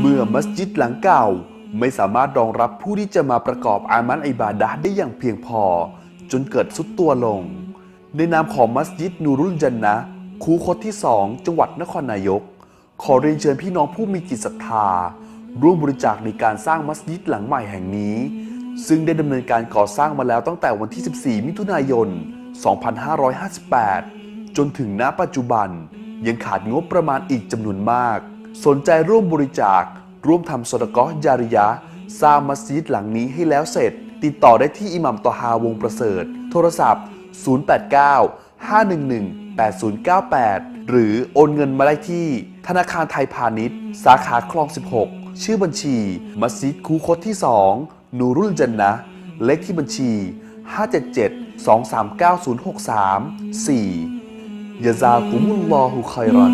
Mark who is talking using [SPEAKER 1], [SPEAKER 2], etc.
[SPEAKER 1] เมื่อมัสยิดหลังเก่า ไม่สามารถรองรับผู้ที่จะมาประกอบอามันอิบาดะได้อย่างเพียงพอ จนเกิดสุดตัวลง ในนามของมัสยิดนูรุลจันนะคูคตที่2จังหวัดนครนายก ขอเรียนเชิญพี่น้องผู้มีจิตศรัทธา ร่วมบริจาคในการสร้างมัสยิดหลังใหม่แห่งนี้ ซึ่งได้ดำเนินการก่อสร้างมาแล้วตั้งแต่วันที่ 14 มิถุนายน 2558 จนถึงณปัจจุบันยังขาดงบประมาณอีกจำนวนมาก สนใจร่วมบริจาค ร่วมทำสดกอยาริยะสร้างมัสยิดหลังนี้ให้แล้วเสร็จ ติดต่อได้ที่อิหมัมตอฮาวงประเสริฐ โทรศัพท์ 089 511 8098 หรือโอนเงินมาได้ที่ ธนาคารไทยพาณิชย์ สาขาคลอง 16 ชื่อบัญชี มัสยิดคูคตที่ 2 นูรุลจันนะ เลขที่บัญชี 577 239 063 4ยาซากุมุลลอฮุคอยรอน